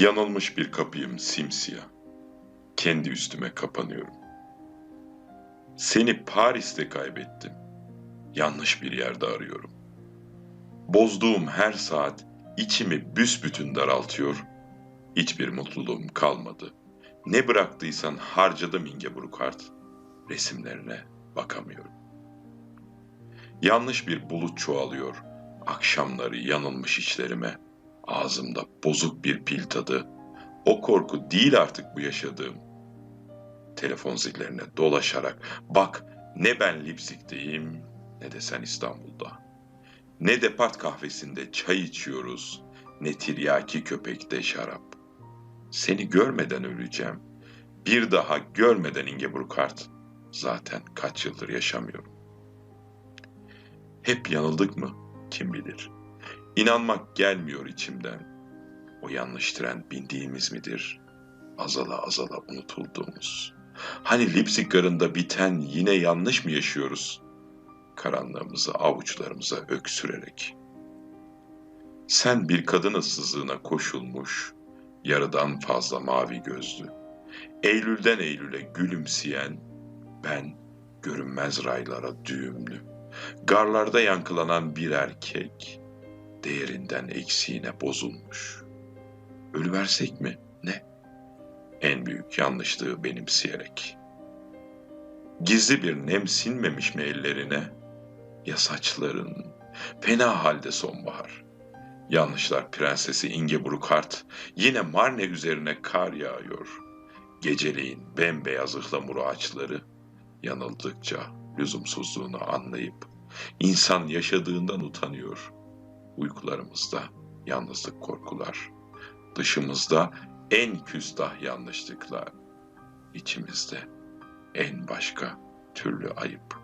Yanılmış bir kapıyım simsiyah. Kendi üstüme kapanıyorum. Seni Paris'te kaybettim. Yanlış bir yerde arıyorum. Bozduğum her saat içimi büsbütün daraltıyor. Hiçbir mutluluğum kalmadı. Ne bıraktıysan harcadım Ingeborg Hart. Resimlerine bakamıyorum. Yanlış bir bulut çoğalıyor. Akşamları yanılmış içlerime. Ağzımda bozuk bir pil tadı. O korku değil artık bu yaşadığım. Telefon zillerine dolaşarak bak ne ben Lipsik'teyim ne de sen İstanbul'da. Ne depart kahvesinde çay içiyoruz ne tiryaki köpekte şarap. Seni görmeden öleceğim. Bir daha görmeden Ingeborg Hart. Zaten kaç yıldır yaşamıyorum. Hep yanıldık mı? Kim bilir. İnanmak gelmiyor içimden. O yanlış tren bindiğimiz midir? Azala azala unutulduğumuz. Hani Lipsik garında biten yine yanlış mı yaşıyoruz? Karanlığımızı avuçlarımıza öksürerek. Sen bir kadın ıssızlığına koşulmuş, yarıdan fazla mavi gözlü. Eylülden Eylül'e gülümseyen, ben görünmez raylara düğümlü. Garlarda yankılanan bir erkek, değerinden eksiğine bozulmuş. Ölüversek mi? Ne? En büyük yanlışlığı benimseyerek. Gizli bir nem sinmemiş mi ellerine? Ya saçların? Fena halde sonbahar. Yanlışlar prensesi Ingeborg Hart yine Marne üzerine kar yağıyor. Geceleyin bembeyaz ıhlamur ağaçları yanıldıkça lüzumsuzluğunu anlayıp insan yaşadığından utanıyor. Uykularımızda yalnızlık korkular, dışımızda en küstah yanlışlıklar, içimizde en başka türlü ayıp.''